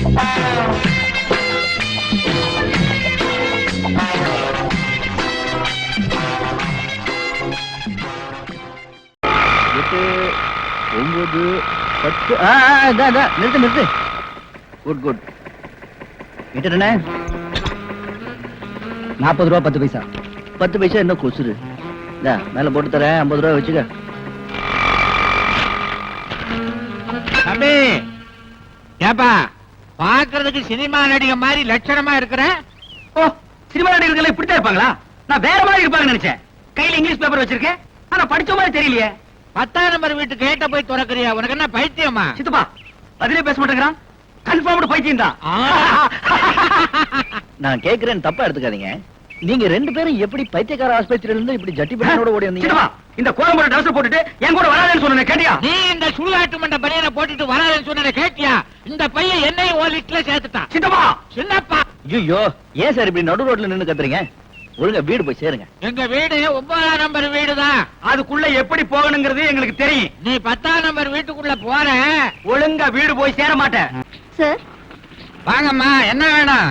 எட்டு ஒன்பது பத்து நிறுத்து நிறுத்து. குட் குட் மீட்டர் என்ன நாற்பது ரூபா பத்து பைசா. பத்து பைசா என்ன கொசுரு மேல போட்டு தரேன். ஐம்பது ரூபா வச்சுக்க. தம்பி ஏப்பா. பாக்குறதுக்கு சினிமா நடிகை மாதிரி லட்சணமா இருக்கிற? ஓ சினிமா நடிகர்கள் இப்படித்தான் இருப்பாங்களா? நான் வேற மாதிரி இருப்பாங்கன்னு நினைச்சேன். கையில இங்கிலீஷ் பேப்பர் வச்சிருக்கேன். ஆனா படிச்ச மாதிரி தெரியலையே. பத்தாம் நம்பர் வீட்டு கேட்ட போய் திறக்கறியா? உனக்கு என்ன பைத்தியமா? சித்தப்பா பதிலே பேச மாட்டேங்கிறான். கன்ஃபார்ம்டு பைத்தியம் தான். நான் கேக்குறேன் தப்பா எடுத்துக்காதீங்க. நீங்க ரெண்டு பேரும் எப்படி பைத்தியக்கார ஆஸ்பத்திரியில இருந்து இப்படி ஜட்டி பையனோட ஓடி வந்தீங்க? இந்த கோலம்புற ட்ரெஸ் போட்டுட்டு என் கூட வராதேன்னு சொன்னேன் கேட்டியா? நீ இந்த சுடுகாட்டு மண்ட பனியனை போட்டுட்டு வராதுன்னு சொன்ன கேட்டியா? இந்த பையன் என்னையும் ஒரு லிட்ல சேர்த்துட்டான். சித்தப்பா சின்னப்பா! ஐயோ ஏன் சார் இப்படி நடு ரோட்ல நின்னு கத்துறீங்க? ஒழுங்கா வீடு போய் சேருங்க. எங்க வீடு ஒன்பதாம் நம்பர் வீடுதான். அதுக்குள்ள எப்படி போகணுங்கிறது எங்களுக்கு தெரியும். நீ பத்தாம் நம்பர் வீட்டுக்குள்ள போற. ஒழுங்கா வீடு போய் சேர மாட்டேன். சார்? வாங்கம்மா என்ன வேணும்?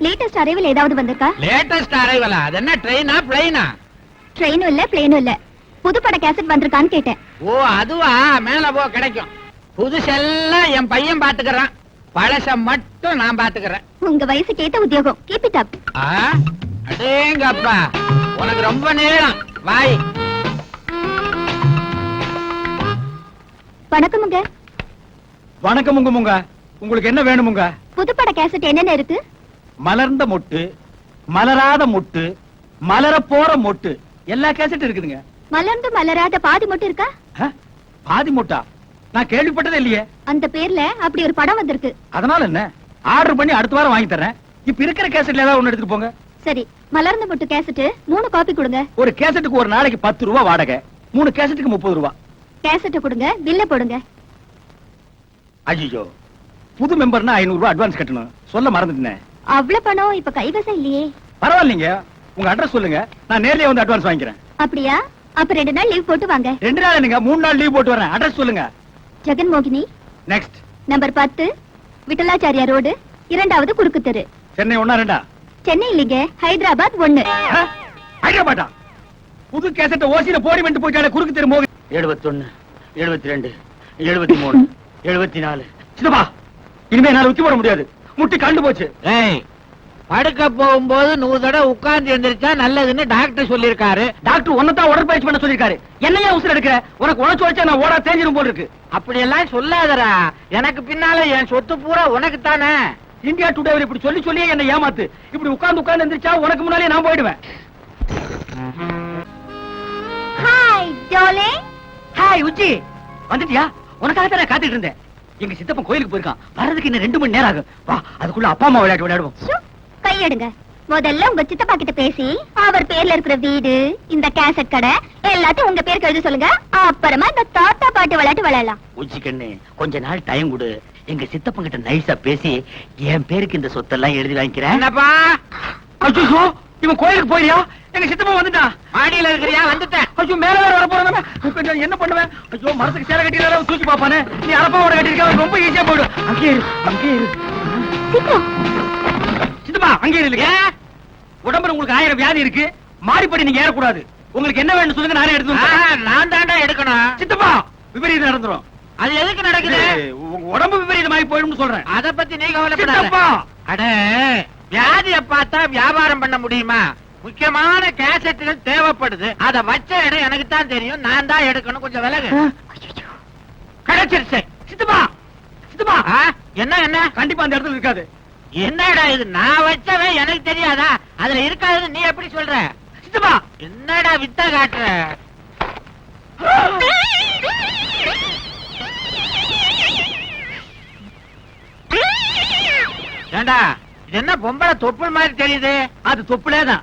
லேட்டஸ்ட் அரைவில் ஏதாவது வந்திருக்கா? லேட்டஸ்ட் அரைவலா அது என்ன ட்ரெயினா பிளைனா ட்ரெயினும் இல்ல பிளேனும் இல்ல. புதுப்பட கேசட் வந்திருக்கான்னு கேட்டேன். ஓ அதுவா? மேல போ கிடைக்கும். புதுசெல்லாம் என் பையன் பாத்துக்கறான். பழச மட்டும் நான் பாத்துக்கறேன். உங்க வயசுக்கு ஏத்த உத்தியோகம். கீப் இட் அப் ஆ? அடேங்கப்பா உனக்கு ரொம்ப நேரம். வாய் வணக்கமுங்க வணக்கம் உங்க முங்க. உங்களுக்கு என்ன வேணுமுங்க புதுப்பட கேசட் என்னென்ன இருக்கு? மலர்ந்த மொட்டு மலராத மொட்டு மலர போற மொட்டு எல்லா கேசட் இருக்குதுங்க. மலர்ந்து மலராத பாதி மட்டும் இருக்கா? பாதி மொட்டா? நான் கேள்விப்பட்டதே இல்லையே. அந்த பேர்ல அப்படி ஒரு படம் வந்திருக்கு. அதனால என்ன? ஆர்டர் பண்ணி அடுத்த வாரம் வாங்கி தரேன் இப்ப இருக்கிற கேசட்ல ஏதாவது ஒண்ணு எடுத்துட்டு போங்க. சரி மலர்ந்த மொட்டு கேசட் மூணு காப்பி கொடுங்க. ஒரு கேசட்டுக்கு ஒரு நாளைக்கு பத்து ரூபா வாடகை. மூணு கேசட்டுக்கு முப்பது ரூபா. கேசட்டை கொடுங்க பில்ல போடுங்க. ஐயோ புது மெம்பர்னா ஐநூறு ரூபாய் அட்வான்ஸ் கட்டணும். சொல்ல மறந்துட்டேன். அவ்வளவு பணம் இப்ப கைவசம் இல்லையே. பரவாயில்லைங்க. உங்க அட்ரஸ் சொல்லுங்க. நான் நேர்லயே வந்து அட்வான்ஸ் வாங்கிக்கிறேன். அப்படியா? அப்ப ரெண்டு நாள் லீவ் போட்டு வாங்க. ரெண்டு நாள் என்னங்க? மூணு நாள் லீவ் போட்டு வரேன். அட்ரஸ் சொல்லுங்க. ஜெகன் மோகினி நெக்ஸ்ட் நம்பர் பத்து விட்டலாச்சாரியா ரோடு இரண்டாவது குறுக்கு தெரு சென்னை ஒண்ணா ரெண்டா? சென்னை இல்லைங்க ஹைதராபாத் ஒண்ணு ஆ? ஹைதராபாத்தா? புது கேசட்ட ஓசியில போடி வந்துட்டு போயிட்டாலே குறுக்கு தெரு மோகி எழுபத்தொன்னு எழுபத்தி ரெண்டு எழுபத்தி மூணு எழுபத்தி நாலு சின்னப்பா இனிமே என்னால உச்சி போட முடியாது. முட்டி கண்டு போச்சு. ஏய் படுக்க போகும்போது நூறு தடவை உட்கார்ந்து எந்திரிச்சா நல்லதுன்னு டாக்டர் சொல்லியிருக்காரு. டாக்டர் உன்னதான் உடற்பயிற்சி பண்ண சொல்லிருக்காரு என்னையா உசுர எடுக்கிற? உனக்கு உழைச்சு வச்சா நான் ஓடா தேஞ்சிரும் போல இருக்கு. அப்படியெல்லாம் சொல்லாதடா. எனக்கு பின்னால என் சொத்து பூரா உனக்கு தானே இந்தியா டுடே இப்படி சொல்லி சொல்லியே என்ன ஏமாத்து. இப்படி உட்கார்ந்து உட்கார்ந்து எந்திரிச்சா உனக்கு முன்னாலே நான் போயிடுவேன். ஹாய் ஜோலே ஹாய் உச்சி. வந்துட்டியா? உனக்காக தான் காத்துட்டு இருந்தேன். எங்க சித்தப்பன் கோயிலுக்கு போயிருக்கான். வர்றதுக்கு இன்னும் ரெண்டு மணி நேரம் ஆகும். வா அதுக்குள்ள அப்பா அம்மா விளையாட்டு விளையாடுவோம். கையெடுங்க. முதல்ல உங்க சித்தப்பா கிட்ட பேசி அவர் பேர்ல இருக்கிற வீடு இந்த கேசட் கடை எல்லாத்தையும் உங்க பேருக்கு எழுத சொல்லுங்க. அப்புறமா இந்த தாத்தா பாட்டு விளையாட்டு விளையாடலாம். உச்சி கண்ணு கொஞ்ச நாள் டைம் கொடு. எங்க சித்தப்பன் கிட்ட நைஸா பேசி என் பேருக்கு இந்த சொத்தெல்லாம் எழுதி வாங்கிக்கிறேன். இவன் கோயிலுக்கு போயியா எங்க சித்தப்பன் வந்துட்டான் மாடியில இருக்கிறியா? வந்துட்டேன். ஐயோ மேல வேற வர போறானே நான் என்ன பண்ணுவேன்? ஐயோ மரத்துக்கு சேலை கட்டினாலும் தூக்கி பாப்பானே நீ அரப்பாவோட கட்டிருக்க ரொம்ப ஈஸியா போயிடும். அங்கேயே இரு அங்கேயே இரு. சித்தப்பா. அங்கேயே இரு. ஏன்? உடம்புல உங்களுக்கு ஆயிரம் வியாதி இருக்கு. மாடிப்படி நீங்க ஏறக்கூடாது. உங்களுக்கு என்ன வேணும் சொல்லுங்க நானே எடுத்து. நான் தாண்டா எடுக்கணும். சித்தப்பா விபரீதம் நடந்துரும். அது எதுக்கு நடக்குது? உங்க உடம்பு விபரீதமாயி போயிடும்னு சொல்றேன். அத பத்தி நீ கவலைப்படாத. சித்தப்பா! அட வியாதிய பார்த்தா வியாபாரம் பண்ண முடியுமா? முக்கியமான கேசட்டுகள் தேவைப்படுது. அத வச்ச இடம் எனக்கு தான் தெரியும். நான் தான் எடுக்கணும். கொஞ்சம் விலகு. கிடைச்சிருச்சு. சித்தப்பா ஆ, என்ன என்ன? கண்டிப்பா அந்த இடத்துல இருக்காது. என்னடா இது? நான் வச்சவன் எனக்கு தெரியாதா? அதுல இருக்காதுன்னு நீ எப்படி சொல்ற? சித்தப்பா என்னடா வித்த காட்டுற? ஏண்டா? இது என்ன பொம்பளை தொப்புள் மாதிரி தெரியுது? அது தொப்புளே தான்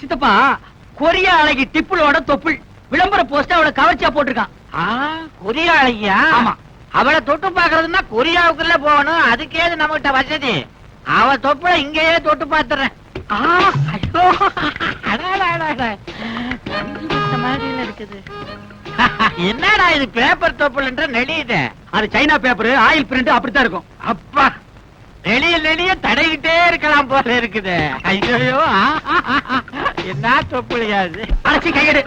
சித்தப்பா கொரியா அழகி டிப்புளோட தொப்புள். விளம்பர போஸ்ட் அவளை கவர்ச்சியா போட்டிருக்கான். கொரியா அழகியா? ஆமா. அவளை தொட்டு பாக்குறதுன்னா கொரியாவுக்குள்ள போகணும். அதுக்கேது நம்மகிட்ட வசதி? அவ தொப்புள இங்கேயே தொட்டு பாத்துறேன். என்னடா இது பேப்பர் தொப்புள்ன்ற நெளியுது அது சைனா பேப்பர் ஆயில் பிரிண்ட் அப்படித்தான் இருக்கும். அப்பா. நெளிய நெளிய தடைகிட்டே இருக்கலாம் போல இருக்குது. ஐயோ என்ன தொப்புளியாது அழைச்சி கையெடு.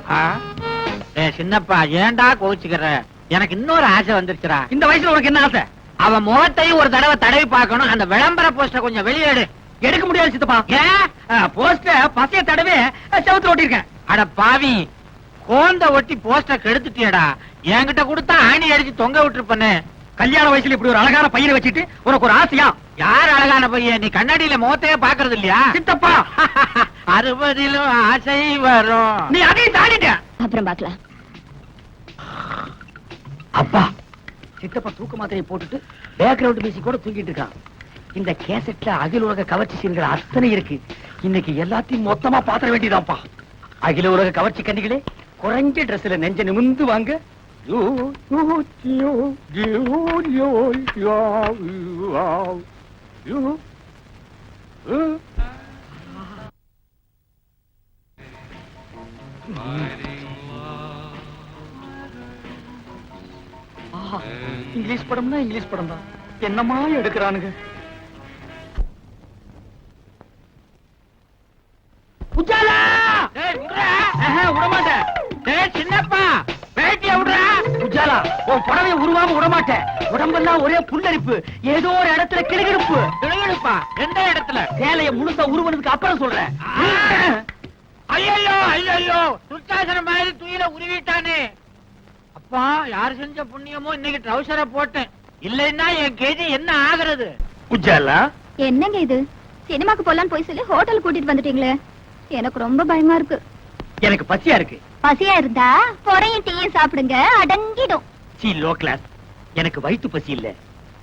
சின்னப்பா ஏன்டா கோச்சுக்கிற எனக்கு இன்னொரு ஆசை வந்துருச்சுடா. இந்த வயசுல உனக்கு என்ன ஆசை? அவன் முகத்தையும் ஒரு தடவை தடவி பார்க்கணும். அந்த விளம்பர போஸ்டர் கொஞ்சம் வெளியே எடு. எடுக்க முடியாது சித்தப்பா. ஏன் போஸ்ட பசைய தடவை செவுத்துல ஓட்டிருக்கேன் அட பாவி. கோந்த ஒட்டி போஸ்டர் கெடுத்துட்டியடா. என்கிட்ட கொடுத்தா ஆணி அடிச்சு தொங்க விட்டுருப்பனே. கல்யாண வயசுல இப்படி ஒரு அழகான பையனை வச்சுட்டு உனக்கு ஒரு ஆசையா? யார் அழகான பையன்? நீ கண்ணாடியில முகத்தையே பாக்குறது இல்லையா? சித்தப்பா! அறுபதிலும் ஆசை வரும். நீ அதையும் தாண்டிட்ட! அப்புறம் பாக்கலாம் அப்பா சித்தப்பா தூக்க மாத்திரையை போட்டுட்டு பேக்ரவுண்ட் மியூசிக் கூட தூங்கிட்டு இருக்கான். இந்த கேசட்ல அகில உலக கவர்ச்சி சீன்கள் அத்தனை இருக்கு. இன்னைக்கு எல்லாத்தையும் மொத்தமா பாத்திர வேண்டியதாப்பா அகில உலக கவர்ச்சி கண்ணிகளே குறைஞ்ச ட்ரெஸ்ல நெஞ்ச நிமிந்து வாங்க. யோ யோ யோ யோ யோ யோ. இங்கிலீஷ் படம்னா இங்கிலீஷ் படம் தான் என்னமா எடுக்கிறானுங்க உஜாலா விடமாட்டேன். சின்னப்பா பேட்டிய விடுறா. உஜாலா உன் புடவைய உருவாம விடமாட்டேன். உடம்பெல்லாம் ஒரே புல்லரிப்பு. ஏதோ ஒரு இடத்துல கிளுகிழுப்பு கிளுகிழுப்பா எந்த இடத்துல? சேலைய முழுசா உருவனதுக்கு அப்புறம் சொல்றேன். ஐயோ ஐயோ துர்ச்சாசனம் மாதிரி துயில உருவிட்டானே. அப்பா யார் செஞ்ச புண்ணியமோ இன்னைக்கு ட்ரௌசரை போட்டேன். இல்லைன்னா என் கேஜி என்ன ஆகுறது? உஜாலா என்னங்க இது? சினிமாக்கு போலான்னு போய் சொல்லி ஹோட்டல் கூட்டிட்டு வந்துட்டீங்களே. எனக்கு ரொம்ப பயமா இருக்கு. எனக்கு பசியா இருக்கு. பசியா இருந்தா பொறையும் டீயும் சாப்பிடுங்க அடங்கிடும். சி லோ கிளாஸ் எனக்கு வயிற்று பசி இல்ல.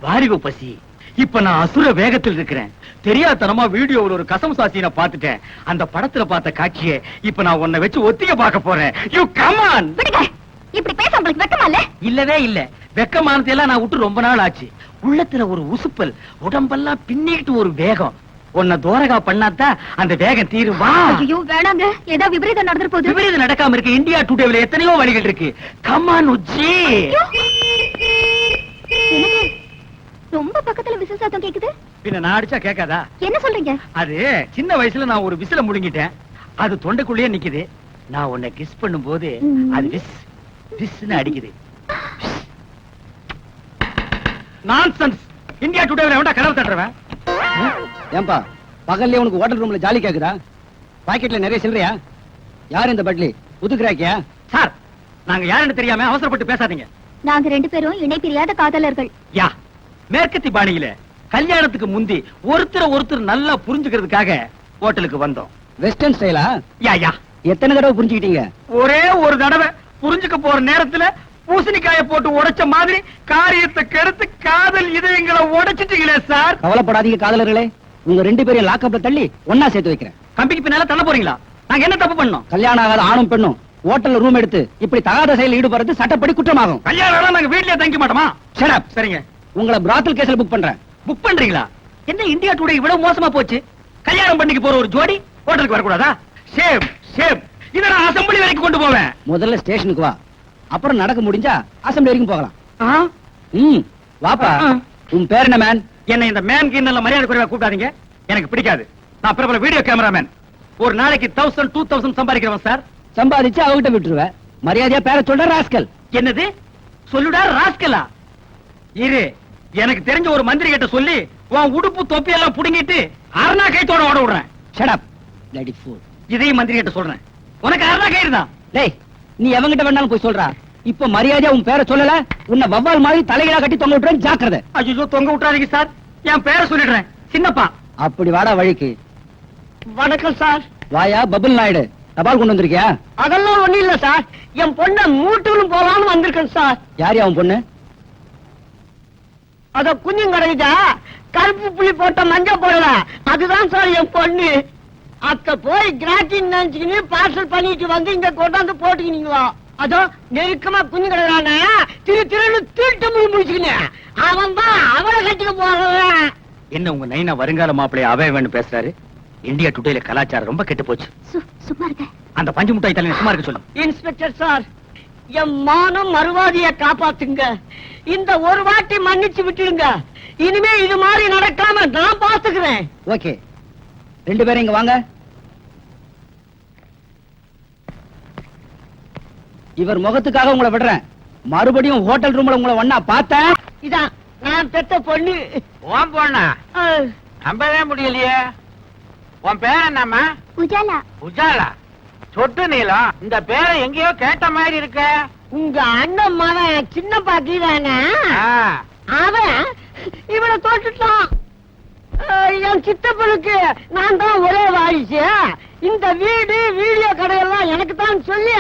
வாரிவு பசி. இப்ப நான் அசுர வேகத்தில் இருக்கிறேன். தெரியாதனமா வீடியோவில் ஒரு கசம் சாசியை பார்த்துட்டேன். அந்த படத்துல பார்த்த காட்சியை இப்ப நான் உன்னை வச்சு ஒத்திக பார்க்க போறேன். யூ கமான் விடுங்க. இப்படி பேச உங்களுக்கு வெக்கமா இல்ல? இல்லவே இல்ல. வெக்கமானத்தை எல்லாம் நான் விட்டு ரொம்ப நாள் ஆச்சு. உள்ளத்துல ஒரு உசுப்பல் உடம்பெல்லாம் பின்னிட்டு ஒரு வேகம். உன்னை தோரகா பண்ணாதான் அந்த வேகம் தீரும். வா. ஐயோ வேணாங்க. ஏதோ விபரீதம் நடந்துற போகுது விபரீதம் நடக்காம இருக்கு. இந்தியா டுடேவில் எத்தனையோ வழிகள் இருக்கு. கமான் உச்சி. ரொம்ப பக்கத்துல விசில் சத்தம் கேக்குது. பின்ன நான் அடிச்சா கேட்காதா? என்ன சொல்றீங்க? அது சின்ன வயசுல நான் ஒரு விசில முழுங்கிட்டேன் அது தொண்டைக்குள்ளேயே நிக்குது. நான் உன்னை கிஸ் பண்ணும்போது ம். அது விஸ் விஸ்னு அடிக்குது. நான்சென்ஸ் இந்தியா டுடேவில் எவன்டா கதவு தட்டுறவன்? ஏன்பா பகல்லே உனக்கு ஹோட்டல் ரூம்ல ஜாலி கேக்குதா? பாக்கெட்ல நிறைய சில்லறையா? யார் இந்த பட்லி புதுக்குறாக்கியா சார் நாங்க யாருன்னு தெரியாம அவசரப்பட்டு பேசாதீங்க. நாங்க ரெண்டு பேரும் இணை பிரியாத காதலர்கள். யா மேற்கத்தி பாணியில கல்யாணத்துக்கு முந்தி ஒருத்தர ஒருத்தர் நல்லா புரிஞ்சுக்கிறதுக்காக ஹோட்டலுக்கு வந்தோம். வெஸ்டர்ன் ஸ்டைலா யா யா. எத்தனை தடவை புரிஞ்சுக்கிட்டீங்க? ஒரே ஒரு தடவை புரிஞ்சுக்க போற நேரத்துல பூசணிக்காய போட்டு உடைச்ச மாதிரி காரியத்தை கெடுத்து காதல் இதயங்களை உடைச்சிட்டீங்களே சார். கவலைப்படாதீங்க காதலர்களே. உங்க ரெண்டு பேரையும் லாக்கப்ல தள்ளி ஒன்னா சேர்த்து வைக்கிறேன். கம்பிக்கு பின்னால தள்ள போறீங்களா? நாங்க என்ன தப்பு பண்ணோம் கல்யாணம் ஆகாத ஆணும் பெண்ணும் ஹோட்டல்ல ரூம் எடுத்து இப்படி தகாத செயலில் ஈடுபடுறது சட்டப்படி குற்றமாகும். கல்யாணம் நாங்க வீட்லயே தங்கிக்க மாட்டோமா? Up. சரிங்க. உங்களை பிராத்தல் கேஸ்ல புக் பண்றேன். புக் பண்றீங்களா? என்ன இந்தியா டுடே இவ்வளவு மோசமா போச்சு? கல்யாணம் பண்ணிக்க போற ஒரு ஜோடி ஹோட்டலுக்கு வரக்கூடாதா? சேம் சேம் இத நான் அசம்பிளி வரைக்கும் கொண்டு போவேன். முதல்ல ஸ்டேஷனுக்கு வா. அப்புறம் நடக்க முடிஞ்சா அசம்பிளி வரைக்கும் போகலாம்? ம் வாப்பா. உன் பேர் என்ன மேன் என்னை இந்த மேன் கீழ்ல மரியாதை குறைவா கூப்பிடாதீங்க. எனக்கு பிடிக்காது. நான் பிரபல வீடியோ கேமராமேன் ஒரு நாளைக்கு தௌசண்ட் டூ தௌசண்ட் சம்பாதிக்கிறவன் சார். சம்பாதிச்சு அவகிட்ட விட்டுருவேன் மரியாதையா பேரை சொல்ற ராஸ்கல். என்னது? சொல்லுடா ராஸ்கலா? இரு. எனக்கு தெரிஞ்ச ஒரு மந்திரி கிட்ட சொல்லி உன் உடுப்பு தொப்பி எல்லாம் புடுங்கிட்டு அருணா கைத்தோட ஓட விடுறேன். ஷடப் லடி ஃபூல் இதையும் மந்திரி கிட்ட சொல்றேன். உனக்கு அருணா கயிறு தான் டேய் நீ எவங்கிட்ட வேணாலும் போய் சொல்றா. இப்ப மரியாதையா உன் பேரை சொல்லல? உன்னை வவ்வால் மாதிரி தலைகளா கட்டி தொங்க விட்டுறேன் ஜாக்கிரதை. ஐயோ தொங்க விட்டுறாதீங்க சார். என் பேரை சொல்லிடுறேன். சின்னப்பா. அப்படி வாடா வழிக்கு. வணக்கம் சார். வாயா பபுல் நாயுடு. தபால் கொண்டு வந்திருக்கியா? அதெல்லாம் ஒண்ணு இல்ல சார். என் பொண்ண மூட்டுன்னு போலான்னு வந்திருக்கேன் சார். யார் அவன் பொண்ணு? அத குஞ்சும் கிடைக்குதா கருப்பு புள்ளி போட்ட மஞ்ச போடல. அதுதான் சார் என் பொண்ணு. அத்த போய் கிராட்டின் நினைச்சுக்கின்னு பார்சல் பண்ணிட்டு வந்து இங்க கொண்டாந்து போட்டுக்கினீங்களா? அதோ நெருக்கமா குஞ்சு கிடக்குறானே திரு திருன்னு திருட்டு முடி முடிச்சுக்கினு அவன் தான் அவளை கட்டிக்க போறவன் என்ன உங்க நைனா வருங்கால மாப்பிளைய அவைவன் பேசுறாரு? இந்தியா டுடேல கலாச்சாரம் ரொம்ப கெட்டு போச்சு. சும்மா இருக்க அந்த பஞ்சு முட்டாய் தலைவர் சும்மா இருக்க சொல்லு. இன்ஸ்பெக்டர் சார் என் மானம் மறுவாதிய காப்பாத்துங்க. இந்த ஒரு வாட்டி மன்னிச்சு விட்டுடுங்க. இனிமே இது மாதிரி நடக்காம நான் பாத்துக்கிறேன். ஓகே. ரெண்டு பேரும் இங்க வாங்க. இவர் முகத்துக்காக உங்களை விடுறேன். மறுபடியும் ஹோட்டல் ரூம்ல உங்களை ஒண்ணா பார்த்தேன் இதான் நான் பெத்த பொண்ணு. உன் பொண்ணா? நம்பவே முடியலையே. உன் பேர் என்னம்மா? உஜாலா. உஜாலா? சொட்டு நீளம். இந்த பேரை எங்கேயோ கேட்ட மாதிரி இருக்க. உங்க அண்ணன் மகன் சின்ன பாட்டி தானே? ஆ, அவன் இவனை தோட்டுட்டான். என் சித்தப்பனுக்கு நான் தான் ஒரே வாரிசு. இந்த வீடு வீடியோ கடையெல்லாம் எனக்கு தான் சொல்லி.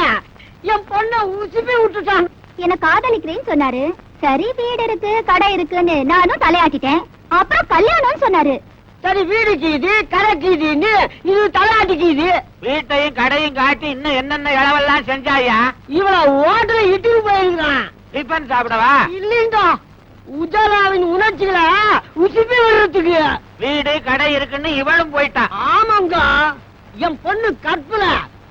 என் பொண்ணை உசுப்பி விட்டுட்டான். என்ன காதலிக்கிறேன்னு சொன்னாரு. சரி வீடு இருக்கு கடை இருக்குன்னு நானும் தலையாட்டிட்டேன். அப்புறம் கல்யாணம்னு சொன்னாரு. சரி வீடு கீது கடை கீதுன்னு இது தலையாட்டிக்குது வீட்டையும் கடையும் காட்டி இன்னும் என்னென்ன இளவெல்லாம் செஞ்சாயா? இவள ஓட்டல இட்டுக்கு போயிருக்கான் டிஃபன் சாப்பிடவா? இல்லைங்க. உஜாலாவின் உணர்ச்சிகளை உசுப்பி விடுறதுக்கு. வீடு கடை இருக்குன்னு இவளும் போயிட்டான் ஆமாங்க. என் பொண்ணு கற்பல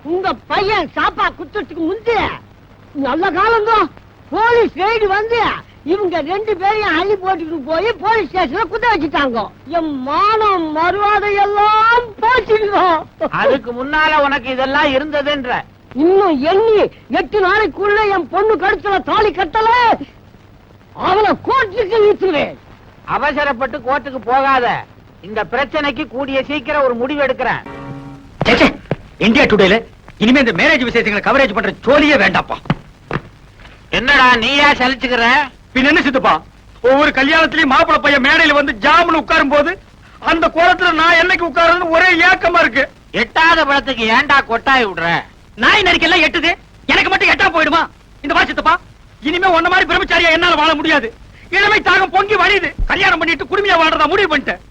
உங்க பையன் சாப்பா குத்துறதுக்கு முந்தி நல்ல காலங்க போலீஸ் ரைடு வந்து இவங்க ரெண்டு பேரையும் அள்ளி போட்டுட்டு போய் போலீஸ் ஸ்டேஷன்ல குத்த வச்சுட்டாங்க. என் மானம் மறுவாதை எல்லாம் போச்சுங்க. அதுக்கு முன்னால உனக்கு இதெல்லாம் இருந்ததுன்ற. இன்னும் எண்ணி எட்டு நாளைக்குள்ள என் பொண்ணு கழுத்துல தாலி கட்டல. அவளை கோர்ட்டுக்கு வீசுவேன் அவசரப்பட்டு கோர்ட்டுக்கு போகாத. இந்த பிரச்சனைக்கு கூடிய சீக்கிரம் ஒரு முடிவு எடுக்கிறேன். இந்தியா டுடேல இனிமே இந்த மேரேஜ் விசேஷங்களை கவரேஜ் பண்ற ஜோலியே வேண்டாப்பா என்னடா நீயா சலிச்சுக்கிற? பின்ன என்ன சித்துப்பா? ஒவ்வொரு கல்யாணத்திலயும் மாப்பிள பையன் மேடையில வந்து ஜாமுன்னு உட்காரும் போது அந்த கோலத்துல நான் என்னைக்கு உட்காருன்னு ஒரே ஏக்கமா இருக்கு. எட்டாத பழத்துக்கு ஏன்டா கொட்டாய் விடுற? நாய் நரிக்கெல்லாம் எட்டுது. எனக்கு மட்டும் எட்டா போயிடுமா? இந்த வா சித்தப்பா இனிமே உன்ன மாதிரி பிரம்மச்சாரியா என்னால வாழ முடியாது. இளமை தாகம் பொங்கி வழியுது. கல்யாணம் பண்ணிட்டு குடுமையா வாழ்றதா முடிவு பண்ணிட்டேன்.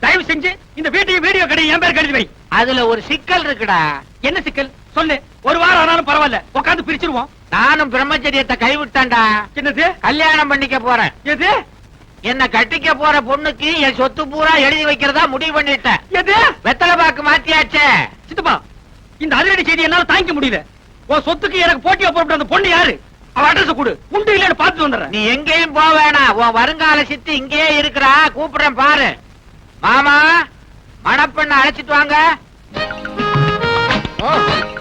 தயவு செஞ்சு இந்த வீட்டையும் வீடியோ கடையும் என் பேர் கழுதி வை. அதுல ஒரு சிக்கல் இருக்குடா. என்ன சிக்கல்? சொல்லு. ஒரு வாரம் ஆனாலும் பரவாயில்ல. உட்காந்து பிரிச்சிருவோம். நானும் பிரம்மச்சரியத்தை கைவிட்டேன்டா. என்னது? கல்யாணம் பண்ணிக்க போறேன். எது? என்ன கட்டிக்க போற பொண்ணுக்கு என் சொத்து பூரா எழுதி வைக்கிறதா முடிவு பண்ணிட்டேன். எது? வெத்தலை பாக்கு மாத்தியாச்சே. சித்தப்பா இந்த அதிரடி செய்தி என்னால தாங்கிக்க முடியல. உன் சொத்துக்கு எனக்கு போட்டியா போட்டு அந்த பொண்ணு யாரு? அவ அட்ரஸ் கொடு. உண்டு இல்லன்னு பார்த்துட்டு வந்துடுறேன். நீ எங்கேயும் போக வேணாம். உன் வருங்கால சித்தி இங்கேயே இருக்கிறா. கூப்பிடுறேன் பாரு. மாமா மணப்பெண்ண அழைச்சிட்டு வாங்க.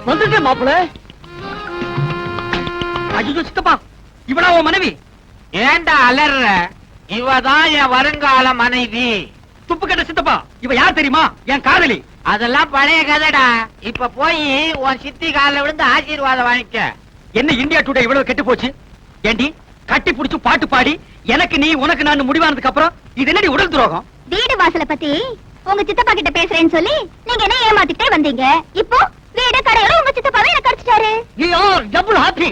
வந்துட்டேன் மாப்பிள்ள ஐயோ சித்தப்பா இவனா உன் மனைவி? ஏன்டா அலற? இவதான் என் வருங்கால மனைவி. துப்பு கட்ட சித்தப்பா இவ யார் தெரியுமா? என் காதலி. அதெல்லாம் பழைய கதைடா. இப்ப போய் உன் சித்தி காலில் விழுந்து ஆசீர்வாதம் வாங்கிக்க. என்ன இந்தியா டுடே இவ்வளவு கெட்டு போச்சு? ஏண்டி கட்டி புடிச்சு பாட்டு பாடி எனக்கு நீ உனக்கு நான் முடிவானதுக்கு அப்புறம் இது என்னடி உடல் துரோகம்? வாசல பத்தி உங்க சித்தப்பா கிட்ட பேசுறேன்னு சொல்லி நீங்க என்ன ஏமாத்திட்டே வந்தீங்க? இப்போ வீடு கடையோட உங்க சித்தப்பாவே எனக்கு கிடைச்சிட்டாரு. டபுள் ஹாப்பி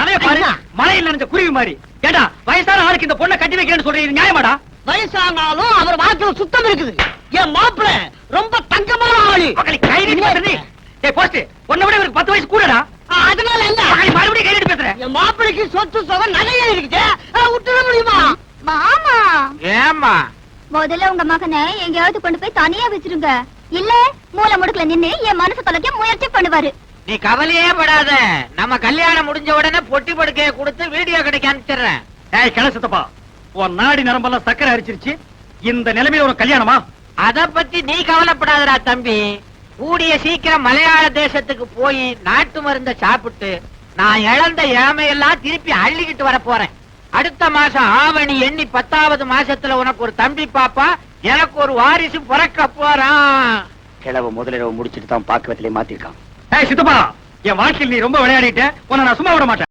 அதே பாரு மழையில் நனைஞ்ச குருவி மாதிரி. ஏண்டா வயசான ஆளுக்கு இந்த பொண்ணை கட்டி வைக்கிறேன்னு சொல்றீங்க இது நியாயமாடா? வயசானாலும் அவர் வாக்குல சுத்தம் இருக்குது. என் மாப்பிள்ள ரொம்ப தங்கமான ஆளு. கை நீட்டி ஏய் போஸ்ட். உன்னை விட இவருக்கு பத்து வயசு கூடடா. அதனால என்ன? மக்களை மறுபடியும் கை நீட்டி பேசுற என் மாப்பிளைக்கு சொத்து சுகம் நிறைய இருக்குது. அஹ், விட்டுட முடியுமா? மாமா. ஏம்மா? முதல்ல உங்க மகனை எங்கேயாவது கொண்டு போய் தனியா வச்சிருங்க. இல்ல மூல முடுக்குல நின்னு என் மனசு தொலைக்க முயற்சி பண்ணுவாரு. நீ கவலையே படாத. நம்ம கல்யாணம் முடிஞ்ச உடனே பொட்டி படுக்கைய கொடுத்து வீடியோ கடைக்கு அனுப்பிச்சிடுறேன். ஏய் கிள சித்தப்பா உன் நாடி நரம்பெல்லாம் சக்கரை அரிச்சிருச்சு. இந்த நிலைமையில ஒரு கல்யாணமா? அத பத்தி நீ கவலைப்படாதடா தம்பி. கூடிய சீக்கிரம் மலையாள தேசத்துக்கு போய் நாட்டு மருந்த சாப்பிட்டு நான் இழந்த இளமையெல்லாம் திருப்பி அள்ளிக்கிட்டு வர போறேன். அடுத்த மாசம் ஆவணி எண்ணி பத்தாவது மாசத்துல உனக்கு ஒரு தம்பி பாப்பா எனக்கு ஒரு வாரிசு பிறக்க போறான். கிழவ முதலிரவு முடிச்சிட்டு தான் பாக்குவத்திலே மாத்திருக்கான். ஏய் சித்தப்பா என் வாழ்க்கையில் நீ ரொம்ப விளையாடிட்ட. உன்னை நான் சும்மா விட மாட்டேன்.